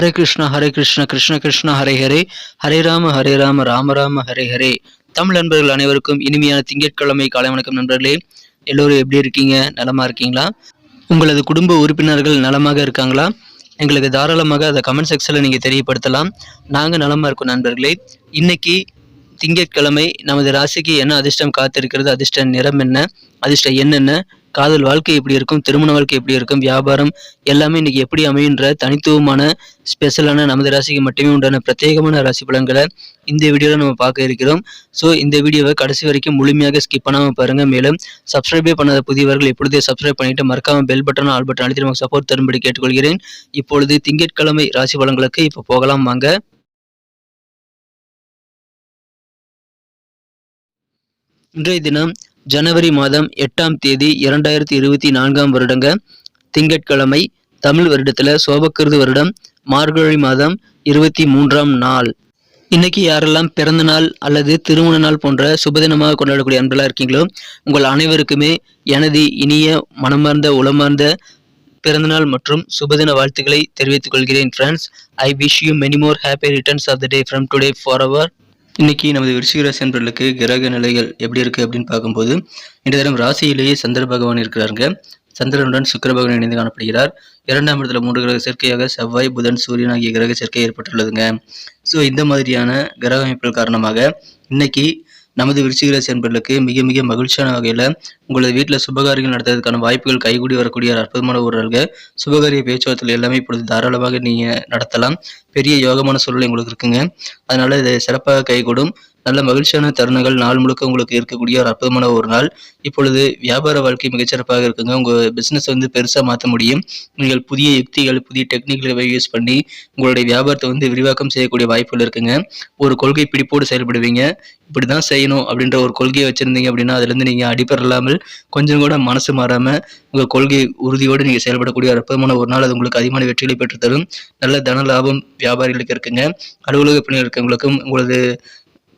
ஹரே கிருஷ்ணா ஹரே கிருஷ்ணா கிருஷ்ண கிருஷ்ணா ஹரே ஹரே ஹரே ராம ஹரே ராம ராம ராம ஹரே ஹரே தமிழ் நண்பர்கள் அனைவருக்கும் இனிமையான திங்கட்கிழமை காலை வணக்கம் நண்பர்களே. எல்லோரும் எப்படி இருக்கீங்க? நலமா இருக்கீங்களா? உங்களது குடும்ப உறுப்பினர்கள் நலமாக இருக்காங்களா? எங்களுக்கு தாராளமாக அதை கமெண்ட் செக்ஷனில் நீங்கள் தெரியப்படுத்தலாம். நாங்கள் நலமாக இருக்கோம் நண்பர்களே. இன்னைக்கு திங்கட்கிழமை நமது ராசிக்கு என்ன அதிர்ஷ்டம் காத்திருக்கிறது? அதிர்ஷ்ட நிறம் என்ன? அதிர்ஷ்ட என்னென்ன காதல் வாழ்க்கை எப்படி இருக்கும் திருமண வாழ்க்கை எப்படி இருக்கும் வியாபாரம் எல்லாமே இன்னைக்கு எப்படி அமையுன்ற தனித்துவமான ஸ்பெஷலான நமது ராசிக்கு மட்டுமே உண்டான பிரத்யேகமான ராசி பலன்களை இந்த வீடியோவில் நம்ம பார்க்க இருக்கிறோம். ஸோ இந்த வீடியோவை கடைசி வரைக்கும் முழுமையாக ஸ்கிப் பண்ணாமல் பாருங்கள் மேலும் சப்ஸ்கிரைபே பண்ணாத புதியவர்கள் இப்பொழுதே சப்ஸ்கிரைப் பண்ணிட்டு மறக்காமல் பெல் பட்டன் ஆல் பட்டன் அழுத்தி நமக்கு சப்போர்ட் தரும்படி கேட்டுக்கொள்கிறேன். இப்பொழுது திங்கட்கிழமை ராசி பலன்களுக்கு இப்போ போகலாம். வாங்க. இன்றைய தினம் ஜனவரி மாதம் எட்டாம் தேதி இரண்டாயிரத்தி இருபத்தி நான்காம் வருடங்க. திங்கட்கிழமை தமிழ் வருடத்துல சோபக்கிருது வருடம் மார்கழி மாதம் இருபத்தி மூன்றாம் நாள். இன்னைக்கு யாரெல்லாம் பிறந்த நாள் அல்லது திருமண நாள் போன்ற சுபதினமாக கொண்டாடக்கூடிய அன்பெல்லாம் இருக்கீங்களோ உங்கள் அனைவருக்குமே எனது இனிய மனமார்ந்த உளமார்ந்த பிறந்தநாள் மற்றும் சுபதின வாழ்த்துக்களை தெரிவித்துக் கொள்கிறேன் friends I wish you many more happy returns of the day from today for our இன்னைக்கு நமது விருச்சிகராசி அன்பர்களுக்கு கிரக நிலைகள் எப்படி இருக்கு அப்படின்னு பார்க்கும்போது இந்த தினம் ராசியிலேயே சந்திர பகவான் இருக்கிறாருங்க. சந்திரனுடன் சுக்கர பகவான் இணைந்து காணப்படுகிறார். இரண்டாம் இடத்துல மூன்று கிரக சேர்க்கையாக செவ்வாய் புதன் சூரியன் ஆகிய கிரக சேர்க்கை ஏற்பட்டுள்ளதுங்க. ஸோ இந்த மாதிரியான கிரக அமைப்புகள் காரணமாக இன்னைக்கு நமது விருச்சிக என்பர்களுக்கு மிக மிக மகிழ்ச்சியான வகையில் உங்களது வீட்டில் சுபகாரியங்கள் நடத்துறதுக்கான வாய்ப்புகள் கைகூடி வரக்கூடிய அற்புதமான ஒரு சுபகாரிய பேச்சுவார்த்தைகள் எல்லாமே இப்பொழுது தாராளமாக நீங்கள் நடத்தலாம். பெரிய யோகமான சூழ்நிலை உங்களுக்கு இருக்குங்க. அதனால இதை சிறப்பாக கைகூடும். நல்ல மகிழ்ச்சியான தருணங்கள் நாள் முழுக்க உங்களுக்கு இருக்கக்கூடிய ஒரு அற்புதமான ஒரு நாள். இப்பொழுது வியாபார வாழ்க்கை மிகச்சிறப்பாக இருக்குங்க. உங்க பிசினஸ் வந்து பெருசா மாற்ற முடியும். நீங்கள் புதிய யுக்திகள் புதிய டெக்னிக்களை யூஸ் பண்ணி உங்களுடைய வியாபாரத்தை வந்து விரிவாக்கம் செய்யக்கூடிய வாய்ப்புகள் இருக்குங்க. ஒரு கொள்கை பிடிப்போடு செயல்படுவீங்க. இப்படிதான் செய்யணும் அப்படின்ற ஒரு கொள்கையை வச்சிருந்தீங்க அப்படின்னா அதுல நீங்கள் நீங்க அடிப்படை இல்லாமல் கொஞ்சம் கூட மனசு மாறாம உங்க கொள்கை உறுதியோடு நீங்க செயல்படக்கூடிய ஒரு அற்புதமான ஒரு நாள் அது உங்களுக்கு அதிகமான வெற்றிகளை பெற்றுத்தரும். நல்ல தன லாபம் வியாபாரிகளுக்கு இருக்குங்க. அலுவலக பணியில் இருக்கவங்களுக்கும் உங்களது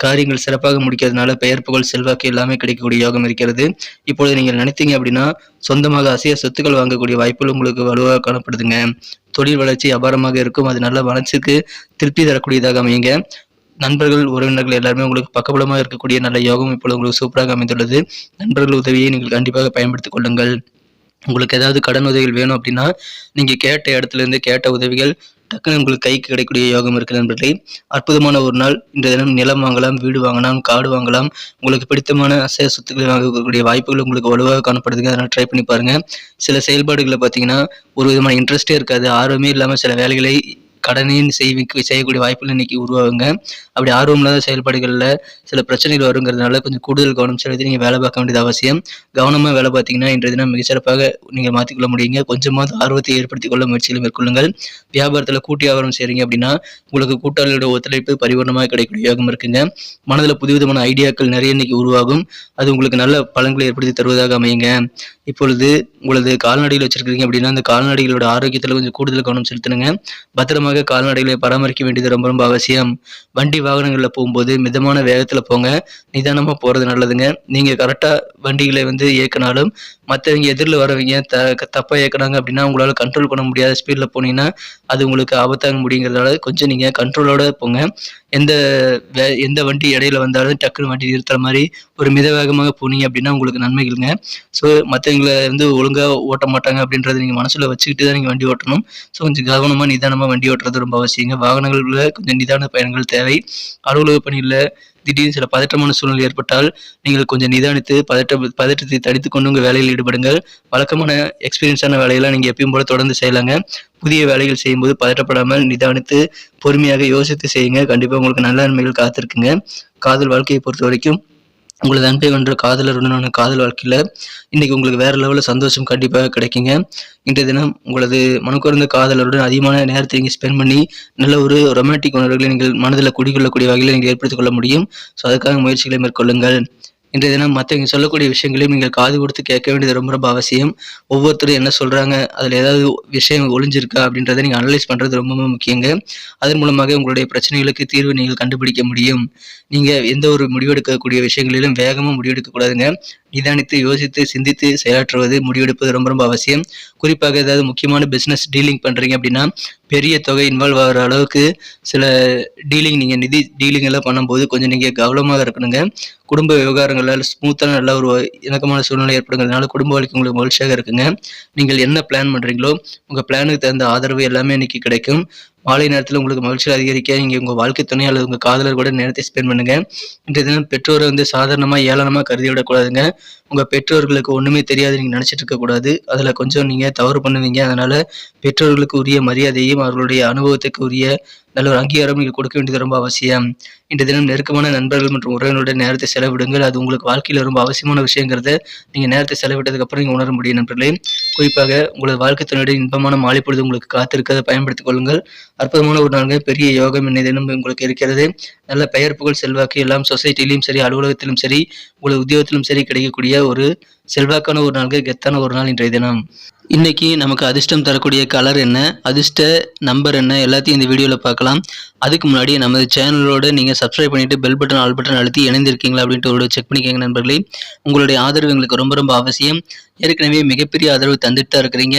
காரியங்கள் சிறப்பாக முடிக்கிறதுனால பெயர் புகழ் செல்வாக்கு எல்லாமே கிடைக்கக்கூடிய யோகம் இருக்கிறது. இப்பொழுது நீங்கள் நினைத்தீங்க அப்படின்னா சொந்தமாக அசைய சொத்துக்கள் வாங்கக்கூடிய வாய்ப்புகள் உங்களுக்கு வலுவாக காணப்படுதுங்க. தொழில் வளர்ச்சி அபாரமாக இருக்கும். அது நல்ல வளர்ச்சிக்கு திருப்தி தரக்கூடியதாக அமையுங்க. நண்பர்கள் உறவினர்கள் எல்லாருமே உங்களுக்கு பக்கபலமாக இருக்கக்கூடிய நல்ல யோகம் இப்பொழுது உங்களுக்கு சூப்பராக அமைந்துள்ளது. நண்பர்கள் உதவியை நீங்கள் கண்டிப்பாக பயன்படுத்திக் கொள்ளுங்கள். உங்களுக்கு ஏதாவது கடன் உதவிகள் வேணும் அப்படின்னா நீங்கள் கேட்ட இடத்துல இருந்து கேட்ட உதவிகள் டக்குன்னு உங்களுக்கு கைக்கு கிடைக்கக்கூடிய யோகம் இருக்கு நண்பர்களே. அற்புதமான ஒரு நாள். இந்த தினம் நிலம் வாங்கலாம் வீடு வாங்கலாம் காடு வாங்கலாம். உங்களுக்கு பிடித்தமான அசைய சொத்துக்களை வாங்கக்கூடிய வாய்ப்புகள் உங்களுக்கு வலுவாக காணப்படுதுங்க. அதனால் ட்ரை பண்ணி பாருங்க. சில செயல்பாடுகளை பார்த்தீங்கன்னா ஒரு விதமான இன்ட்ரெஸ்டே இருக்காது. ஆர்வமே இல்லாமல் சில வேலைகளை கடனையும் செய்விக்க செய்யக்கூடிய வாய்ப்புகள் இன்னைக்கு உருவாகுங்க. அப்படி ஆர்வம் இல்லாத செயல்பாடுகளில் சில பிரச்சனைகள் வருங்கிறதுனால கொஞ்சம் கூடுதல் கவனம் செலுத்தி நீங்கள் வேலை பார்க்க வேண்டியது அவசியம். கவனமாக வேலை பார்த்தீங்கன்னா இன்றைய தினம் மிகச்சிறப்பாக நீங்கள் மாற்றிக்கொள்ள முடியுங்க. கொஞ்சமாவது ஆர்வத்தை ஏற்படுத்திக் கொள்ள முயற்சிகளை மேற்கொள்ளுங்கள். வியாபாரத்தில் கூட்டி வியாபாரம் செய்கிறீங்க அப்படின்னா உங்களுக்கு கூட்டாளியோட ஒத்துழைப்பு பரிபூர்ணமாக கிடைக்கக்கூடிய யோகம் இருக்குங்க. மனதில் புதுவிதமான ஐடியாக்கள் நிறைய இன்னைக்கு உருவாகும். அது உங்களுக்கு நல்ல பலன்களை ஏற்படுத்தி தருவதாக அமையுங்க. இப்பொழுது உங்களது கால்நடைகள் வச்சிருக்கீங்க அப்படின்னா அந்த கால்நடைகளோட ஆரோக்கியத்தில் கொஞ்சம் கூடுதல் கவனம் செலுத்தணுங்க பத்திரமாக கால்நடைகளை பராமரிக்க வேண்டியது ரொம்ப ரொம்ப அவசியம். வண்டி வாகனங்களில் போகும்போது மிதமான வேகத்தில் போங்க. நிதானமாக போகிறது நல்லதுங்க. நீங்கள் கரெக்டாக வண்டிகளை வந்து இயக்கினாலும் மற்றவங்க எதிரில் வரவங்க த தப்பாக இயக்குனாங்க அப்படின்னா உங்களால் கண்ட்ரோல் பண்ண முடியாத ஸ்பீடில் போனீங்கன்னா அது உங்களுக்கு ஆபத்தாக முடியுங்கிறதால கொஞ்சம் நீங்கள் கண்ட்ரோலோட போங்க. எந்த வே எந்த வண்டி இடையில வந்தாலும் டக்குன்னு வண்டி நிறுத்துற மாதிரி ஒரு மித வேகமாக போனீங்க அப்படின்னா உங்களுக்கு நன்மைகள்ங்க ஸோ மற்றவங்களை வந்து ஒழுங்காக ஓட்ட மாட்டாங்க அப்படின்றத நீங்கள் மனசில் வச்சுக்கிட்டு தான் நீங்கள் வண்டி ஓட்டணும். ஸோ கொஞ்சம் கவனமாக நிதானமாக வண்டி ஓட்டுறது ரொம்ப அவசியங்க. வாகனங்களில் கொஞ்சம் நிதான பயணங்கள் தேவை. அலுவலக பணியில் திடீர்னு சில பதற்றமான சூழ்நிலை ஏற்பட்டால் நீங்கள் கொஞ்சம் நிதானித்து பதற்ற பதற்றத்தை தடித்து கொண்டு உங்கள் வேலையில் ஈடுபடுங்கள். வழக்கமான எக்ஸ்பீரியன்ஸான வேலையெல்லாம் நீங்கள் எப்பயும் போல தொடர்ந்து செய்யலாங்க. புதிய வேலைகள் செய்யும்போது பதற்றப்படாமல் நிதானித்து பொறுமையாக யோசித்து செய்யுங்க. கண்டிப்பாக உங்களுக்கு நல்ல நன்மைகள் காத்திருக்குங்க. காதல் வாழ்க்கையை பொறுத்த வரைக்கும் உங்களது அன்பை வென்ற காதலருடனான காதல் வாழ்க்கையில் இன்றைக்கி உங்களுக்கு வேற லெவலில் சந்தோஷம் கண்டிப்பாக கிடைக்குங்க. இன்றைய தினம் உங்களது மனக்குறந்த காதலருடன் அதிகமான நேரத்தை நீங்கள் ஸ்பெண்ட் பண்ணி நல்ல ஒரு ரொமான்டிக் உணர்வுகளை நீங்கள் மனதில் குடிக்கொள்ளக்கூடிய வகையில் நீங்கள் ஏற்படுத்திக் கொள்ள முடியும். ஸோ அதுக்காக முயற்சிகளை மேற்கொள்ளுங்கள். இன்றைய தினம் மற்றவங்க சொல்லக்கூடிய விஷயங்களையும் நீங்கள் காது கொடுத்து கேட்க வேண்டியது ரொம்ப ரொம்ப அவசியம். ஒவ்வொருத்தரும் என்ன சொல்கிறாங்க அதில் ஏதாவது விஷயம் ஒளிஞ்சிருக்கா அப்படின்றத நீங்கள் அனலைஸ் பண்ணுறது ரொம்ப ரொம்ப முக்கியங்க. அதன் மூலமாக உங்களுடைய பிரச்சனைகளுக்கு தீர்வு நீங்கள் கண்டுபிடிக்க முடியும். நீங்கள் எந்த ஒரு முடிவெடுக்கக்கூடிய விஷயங்களிலும் வேகமாக முடிவெடுக்கக்கூடாதுங்க நிதானித்து யோசித்து சிந்தித்து செயலாற்றுவது முடிவெடுப்பது ரொம்ப ரொம்ப அவசியம். குறிப்பாக ஏதாவது முக்கியமான பிஸ்னஸ் டீலிங் பண்ணுறீங்க அப்படின்னா பெரிய தொகை இன்வால்வ் ஆகிற அளவுக்கு சில டீலிங் நீங்கள் நிதி டீலிங் எல்லாம் பண்ணும்போது கொஞ்சம் நீங்கள் கவனமாக இருக்கணுங்க. குடும்ப விவகாரங்களால் ஸ்மூத்தாக நல்ல ஒரு இணக்கமான சூழ்நிலை ஏற்படுங்கிறதுனால குடும்ப வாழ்க்கை உங்களுக்கு மகிழ்ச்சியாக இருக்குங்க. நீங்கள் என்ன பிளான் பண்ணுறீங்களோ உங்கள் பிளானுக்கு தகுந்த ஆதரவு எல்லாமே இன்னைக்கு கிடைக்கும். மாலை நேரத்தில் உங்களுக்கு மகிழ்ச்சி அதிகரிக்க நீங்கள் உங்கள் வாழ்க்கை துணை அல்லது உங்கள் காதலர் கூட நேரத்தை ஸ்பெண்ட் பண்ணுங்க. இன்றைய தினம் பெற்றோரை வந்து சாதாரணமாக ஏளனமாக கருதி விடக்கூடாதுங்க. உங்கள் பெற்றோர்களுக்கு ஒன்றுமே தெரியாது நீங்கள் நினச்சிட்டு இருக்கக்கூடாது அதில் கொஞ்சம் நீங்கள் தவறு பண்ணுவீங்க. அதனால் பெற்றோர்களுக்கு உரிய மரியாதையும் அவர்களுடைய அனுபவத்துக்கு உரிய நல்ல ஒரு அங்கீகாரம் நீங்கள் கொடுக்க வேண்டியது ரொம்ப அவசியம். இன்று தினம் நெருக்கமான நண்பர்கள் மற்றும் உறவினருடைய நேரத்தை செலவிடுங்கள். அது உங்களுக்கு வாழ்க்கையில் ரொம்ப அவசியமான விஷயங்கிறத நீங்கள் நேரத்தை செலவிட்டதுக்கப்புறம் நீங்கள் உணர முடியும் நண்பர்களே. குறிப்பாக உங்களது வாழ்க்கை துணையுடைய இன்பமான மாலை பொழுது உங்களுக்கு காத்திருக்கிறத பயன்படுத்திக் கொள்ளுங்கள். அற்புதமான ஒரு நான்கு பெரிய யோகம் என்ன தினம் உங்களுக்கு இருக்கிறது. நல்ல பெயர் புகழ் செல்வாக்கு எல்லாம் சொசைட்டிலையும் சரி அலுவலகத்திலும் சரி உங்களது உத்தியோகத்திலும் சரி கிடைக்கக்கூடிய ஒரு செல்வாக்கான ஒரு நாள் கெத்தான ஒரு நாள் இன்றைய தினம். இன்னைக்கு நமக்கு அதிர்ஷ்டம் தரக்கூடிய கலர் என்ன அதிர்ஷ்ட நம்பர் என்ன எல்லாத்தையும் இந்த வீடியோவில் பார்க்கலாம். அதுக்கு முன்னாடி நமது சேனலோடு நீங்கள் சப்ஸ்கிரைப் பண்ணிவிட்டு பெல் பட்டன் ஆல் பட்டன் அழுத்தி இணைந்திருக்கீங்களா அப்படின்ட்டு ஒரு செக் பண்ணிக்கோங்க நண்பர்களே. உங்களுடைய ஆதரவு எங்களுக்கு ரொம்ப ரொம்ப அவசியம். ஏற்கனவே மிகப்பெரிய ஆதரவு தந்துட்டு தான் இருக்கிறீங்க.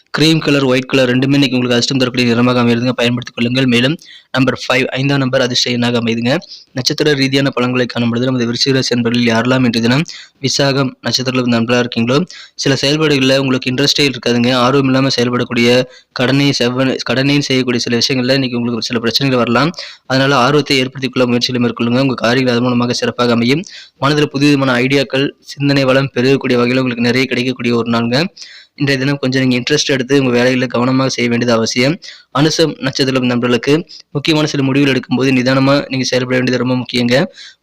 க்ரீம் கலர் ஒயிட் கலர் ரெண்டுமே இன்னைக்கு உங்களுக்கு அதிர்ஷ்டம் தரக்கூடிய நிறமாக அமைதுங்க பயன்படுத்திக் கொள்ளுங்கள். மேலும் நம்பர் ஃபைவ் ஐந்தாம் நம்பர் அதிர்ஷ்ட எண்ணாக அமைதுங்க நட்சத்திர ரீதியான பழங்களை காணும்பொழுது நமது விருச்சிகராசி என்பவர்கள் யாரெல்லாம் இன்று தினம் விசாகம் நட்சத்திரத்தில் நண்பராக இருக்கீங்களோ சில செயல்பாடுகளில் உங்களுக்கு இன்ட்ரெஸ்டே இருக்காதுங்க. ஆர்வம் இல்லாமல் செயல்படக்கூடிய கடனை செவ்வ கடனையும் செய்யக்கூடிய சில விஷயங்களில் இன்னைக்கு உங்களுக்கு சில பிரச்சனைகள் வரலாம். அதனால ஆர்வத்தை ஏற்படுத்திக் கொள்ள முயற்சிகளை மேற்கொள்ளுங்க. உங்கள் காரியங்கள் அது மூலமாக சிறப்பாக அமையும். மனதில் புதுவிதமான ஐடியாக்கள் சிந்தனை வளம் பெருகக்கூடிய வகையில் உங்களுக்கு நிறைய கிடைக்கக்கூடிய ஒரு நாளுங்க. இன்றைய தினம் கொஞ்சம் நீங்கள் இன்ட்ரெஸ்ட் எடுத்து உங்கள் வேலைகளை கவனமாக செய்ய வேண்டியது அவசியம். அனுசம் நட்சத்திரம் நண்பர்களுக்கு முக்கியமான சில முடிவுகள் எடுக்கும்போது நிதானமாக நீங்கள் செயல்பட வேண்டியது ரொம்ப முக்கியங்க.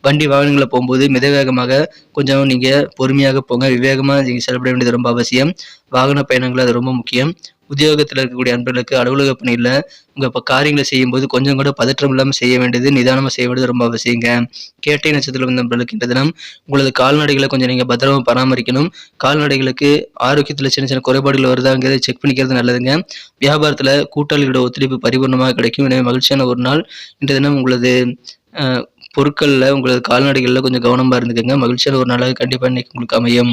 வண்டி வாகனங்களில் போகும்போது மிதவேகமாக கொஞ்சம் நீங்கள் பொறுமையாக போங்க. விவேகமாக நீங்கள் செயல்பட வேண்டியது ரொம்ப அவசியம். வாகன பயணங்கள் அது ரொம்ப முக்கியம். உத்தியோகத்தில் இருக்கக்கூடிய அன்பர்களுக்கு அலுவலக பணியில் உங்கள் இப்போ காரியங்களை செய்யும்போது கொஞ்சம் கூட பதற்றம் இல்லாமல் செய்ய வேண்டியது நிதானமாக செய்ய வேண்டியது ரொம்ப அவசியங்க. கேட்டை நட்சத்திரம் நண்பர்களுக்கு இந்த தினம் உங்களது கால்நடைகளை கொஞ்சம் நீங்கள் பத்திரமா பராமரிக்கணும். கால்நடைகளுக்கு ஆரோக்கியத்தில் சின்ன சின்ன குறைபாடுகள் வருதாங்கிறத செக் பண்ணிக்கிறது நல்லதுங்க. வியாபாரத்தில் கூட்டாளிகளோட ஒத்துழைப்பு பரிபூர்ணமாக கிடைக்கும். எனவே மகிழ்ச்சியான ஒரு நாள் இந்த தினம் உங்களது பொருட்களில் உங்களது கால்நடைகளில் கொஞ்சம் கவனமாக இருந்துக்கோங்க. மகிழ்ச்சியான ஒரு நாளாக கண்டிப்பாக இன்னைக்கு உங்களுக்கு அமையும்.